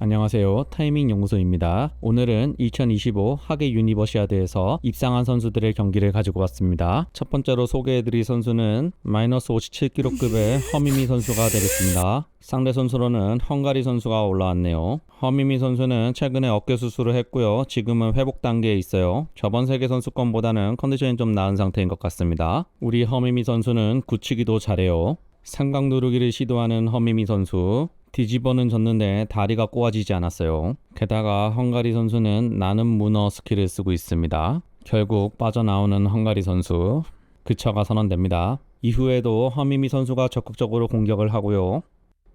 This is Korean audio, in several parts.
안녕하세요. 타이밍 연구소입니다. 오늘은 2025 하계 유니버시아드에서 입상한 선수들의 경기를 가지고 왔습니다. 첫 번째로 소개해드릴 선수는 마이너스 57kg급의 허미미 선수가 되겠습니다. 상대 선수로는 헝가리 선수가 올라왔네요. 허미미 선수는 최근에 어깨 수술을 했고요. 지금은 회복 단계에 있어요. 저번 세계 선수권보다는 컨디션이 좀 나은 상태인 것 같습니다. 우리 허미미 선수는 굳히기도 잘해요. 삼각 누르기를 시도하는 허미미 선수. 뒤집어는 졌는데 다리가 꼬아지지 않았어요. 게다가 헝가리 선수는 나는 문어 스킬을 쓰고 있습니다. 결국 빠져나오는 헝가리 선수. 그처가 선언됩니다. 이후에도 허미미 선수가 적극적으로 공격을 하고요.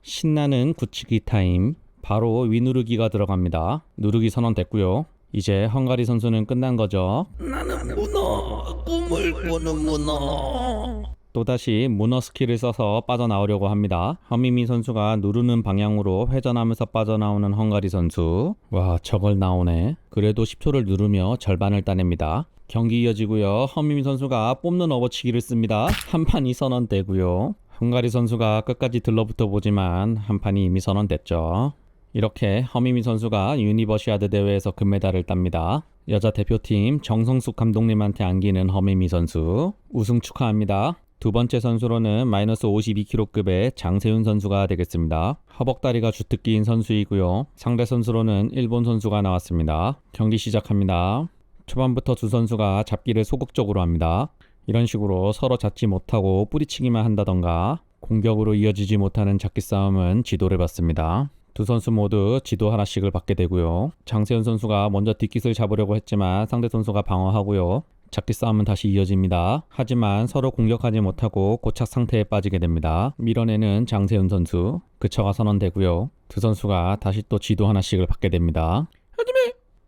신나는 굳히기 타임. 바로 위누르기가 들어갑니다. 누르기 선언됐고요. 이제 헝가리 선수는 끝난 거죠. 나는 문어 꿈을 꾸는 문어 또다시 문어 스킬을 써서 빠져나오려고 합니다. 허미미 선수가 누르는 방향으로 회전하면서 빠져나오는 헝가리 선수. 와, 저걸 나오네. 그래도 10초를 누르며 절반을 따냅니다. 경기 이어지고요. 허미미 선수가 뽑는 업어치기를 씁니다. 한 판이 선언되고요. 헝가리 선수가 끝까지 들러붙어 보지만 한 판이 이미 선언됐죠. 이렇게 허미미 선수가 유니버시아드 대회에서 금메달을 땁니다. 여자 대표팀 정성숙 감독님한테 안기는 허미미 선수 우승 축하합니다. 두 번째 선수로는 마이너스 52kg급의 장세윤 선수가 되겠습니다. 허벅다리가 주특기인 선수이고요. 상대 선수로는 일본 선수가 나왔습니다. 경기 시작합니다. 초반부터 두 선수가 잡기를 소극적으로 합니다. 이런 식으로 서로 잡지 못하고 뿌리치기만 한다던가 공격으로 이어지지 못하는 잡기 싸움은 지도를 받습니다. 두 선수 모두 지도 하나씩을 받게 되고요. 장세현 선수가 먼저 뒷깃을 잡으려고 했지만 상대 선수가 방어하고요. 잡기 싸움은 다시 이어집니다. 하지만 서로 공격하지 못하고 고착 상태에 빠지게 됩니다. 밀어내는 장세현 선수. 그처가 선언되고요. 두 선수가 다시 또 지도 하나씩을 받게 됩니다.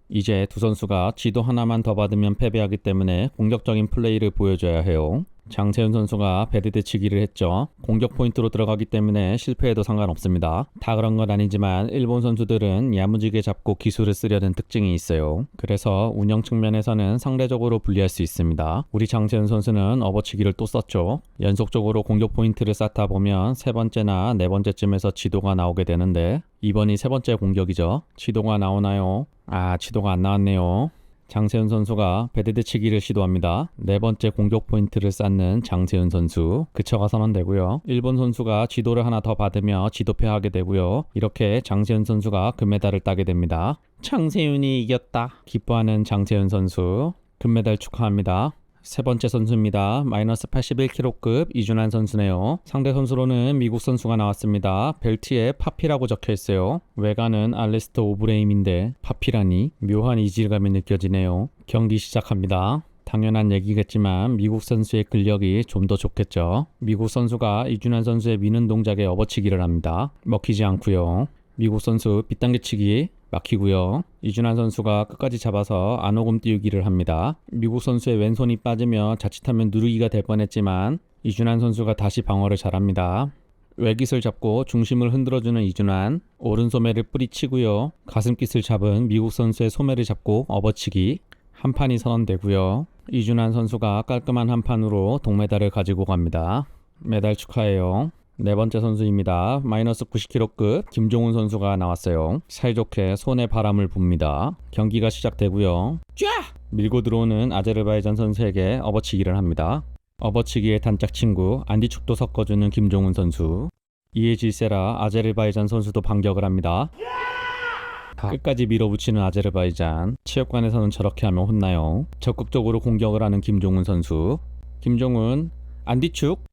이제 두 선수가 지도 하나만 더 받으면 패배하기 때문에 공격적인 플레이를 보여줘야 해요. 장세현 선수가 베드드 치기를 했죠. 공격 포인트로 들어가기 때문에 실패해도 상관없습니다. 다 그런 건 아니지만 일본 선수들은 야무지게 잡고 기술을 쓰려는 특징이 있어요. 그래서 운영 측면에서는 상대적으로 불리할 수 있습니다. 우리 장세현 선수는 업어치기를 또 썼죠. 연속적으로 공격 포인트를 쌓다 보면 세 번째나 네 번째쯤에서 지도가 나오게 되는데 이번이 세 번째 공격이죠. 지도가 나오나요? 아, 지도가 안 나왔네요. 장세훈 선수가 베드드 치기를 시도합니다. 네 번째 공격 포인트를 쌓는 장세훈 선수. 그처가 선언되고요. 일본 선수가 지도를 하나 더 받으며 지도패하게 되고요. 이렇게 장세훈 선수가 금메달을 따게 됩니다. 장세훈이 이겼다. 기뻐하는 장세훈 선수. 금메달 축하합니다. 세 번째 선수입니다. 마이너스 81kg급 이준환 선수네요. 상대 선수로는 미국 선수가 나왔습니다. 벨트에 파피라고 적혀 있어요. 외관은 알레스터 오브레임인데 파피라니 묘한 이질감이 느껴지네요. 경기 시작합니다. 당연한 얘기겠지만 미국 선수의 근력이 좀 더 좋겠죠. 미국 선수가 이준환 선수의 미는 동작에 업어치기를 합니다. 먹히지 않고요. 미국 선수 빗당겨치기 막히고요. 이준환 선수가 끝까지 잡아서 안오금 띄우기를 합니다. 미국 선수의 왼손이 빠지며 자칫하면 누르기가 될 뻔했지만 이준환 선수가 다시 방어를 잘합니다. 외깃을 잡고 중심을 흔들어주는 이준환 오른 소매를 뿌리치고요. 가슴깃을 잡은 미국 선수의 소매를 잡고 업어치기 한 판이 선언되고요. 이준환 선수가 깔끔한 한 판으로 동메달을 가지고 갑니다. 메달 축하해요. 네 번째 선수입니다. 마이너스 90kg급 김종훈 선수가 나왔어요. 사이좋게 손에 바람을 붑니다. 경기가 시작되고요. 쫙! 밀고 들어오는 아제르바이잔 선수에게 업어치기를 합니다. 업어치기의 단짝 친구 안디축도 섞어주는 김종훈 선수. 이에 질세라 아제르바이잔 선수도 반격을 합니다. 끝까지 밀어붙이는 아제르바이잔. 체육관에서는 저렇게 하면 혼나요. 적극적으로 공격을 하는 김종훈 선수. 김종훈 안디축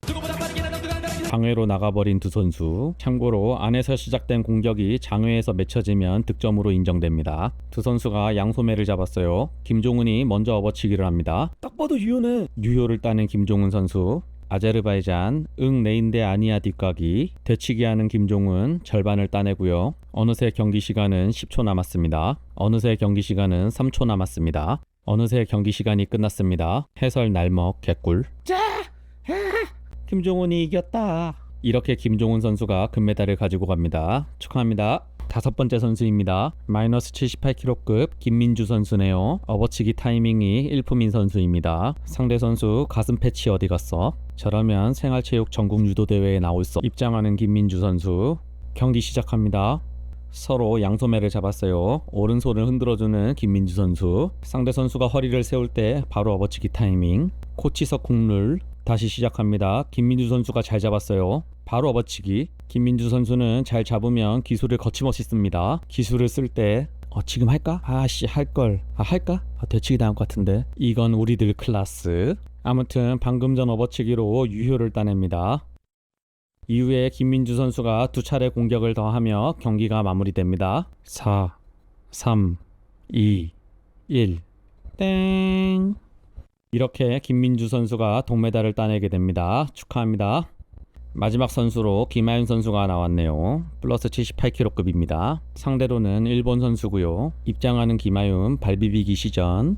장외로 나가버린 두 선수. 참고로 안에서 시작된 공격이 장외에서 맺혀지면 득점으로 인정됩니다. 두 선수가 양소매를 잡았어요. 김종훈이 먼저 업어치기를 합니다. 딱 봐도 유연해 유효를 따는 김종훈 선수. 아제르바이잔 응 네인데 아니야 뒷가기 되치기하는 김종훈 절반을 따내고요. 어느새 경기 시간은 10초 남았습니다. 어느새 경기 시간은 3초 남았습니다. 어느새 경기 시간이 끝났습니다. 해설 날먹 개꿀. 김종훈이 이겼다. 이렇게 김종훈 선수가 금메달을 가지고 갑니다. 축하합니다. 다섯 번째 선수입니다. 마이너스 78kg급 김민주 선수네요. 업어치기 타이밍이 일품인 선수입니다. 상대 선수 가슴 패치 어디 갔어? 저러면 생활체육 전국 유도 대회에 나올 수 없- 입장하는 김민주 선수. 경기 시작합니다. 서로 양소매를 잡았어요. 오른손을 흔들어주는 김민주 선수. 상대 선수가 허리를 세울 때 바로 업어치기 타이밍. 코치석 콩룰. 다시 시작합니다. 김민주 선수가 잘 잡았어요. 바로 업어치기. 김민주 선수는 잘 잡으면 기술을 거침없이 씁니다. 기술을 쓸때 어, 지금 할까? 아씨 할걸. 아 할까? 아, 되치기 당할 것 같은데. 이건 우리들 클라스. 아무튼 방금 전 업어치기로 유효를 따냅니다. 이후에 김민주 선수가 두 차례 공격을 더하며 경기가 마무리됩니다. 4, 3, 2, 1. 땡. 이렇게 김민주 선수가 동메달을 따내게 됩니다. 축하합니다. 마지막 선수로 김하윤 선수가 나왔네요. 플러스 78kg급입니다. 상대로는 일본 선수고요. 입장하는 김하윤 발비비기 시전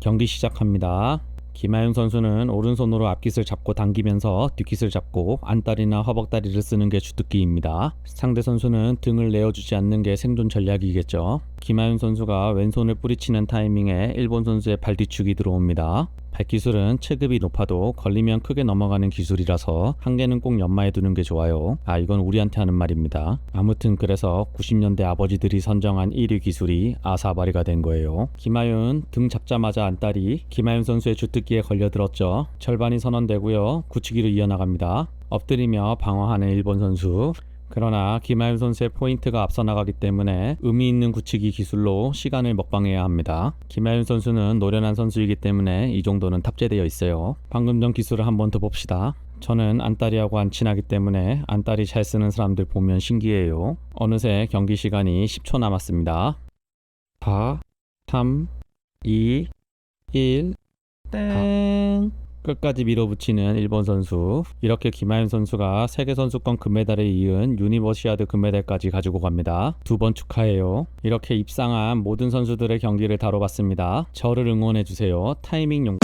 경기 시작합니다. 김하윤 선수는 오른손으로 앞깃을 잡고 당기면서 뒷깃을 잡고 안다리나 허벅다리를 쓰는 게 주특기입니다. 상대 선수는 등을 내어주지 않는 게 생존 전략이겠죠. 김하윤 선수가 왼손을 뿌리치는 타이밍에 일본 선수의 발 뒤축이 들어옵니다. 발기술은 체급이 높아도 걸리면 크게 넘어가는 기술이라서 한 개는 꼭 연마해 두는 게 좋아요. 아 이건 우리한테 하는 말입니다. 아무튼 그래서 90년대 아버지들이 선정한 1위 기술이 아사바리가 된 거예요. 김하윤 등 잡자마자 안달이 김하윤 선수의 주특기에 걸려들었죠. 절반이 선언되고요. 굳히기로 이어나갑니다. 엎드리며 방어하는 일본 선수. 그러나 김하윤 선수의 포인트가 앞서 나가기 때문에 의미 있는 굳히기 기술로 시간을 먹방해야 합니다. 김하윤 선수는 노련한 선수이기 때문에 이 정도는 탑재되어 있어요. 방금 전 기술을 한번 더 봅시다. 저는 안따리하고 안 친하기 때문에 안따리 잘 쓰는 사람들 보면 신기해요. 어느새 경기 시간이 10초 남았습니다. 4, 3, 2, 1, 땡. 끝까지 밀어붙이는 일본 선수. 이렇게 김하윤 선수가 세계 선수권 금메달에 이은 유니버시아드 금메달까지 가지고 갑니다. 두 번 축하해요. 이렇게 입상한 모든 선수들의 경기를 다뤄봤습니다. 저를 응원해 주세요. 타이밍 용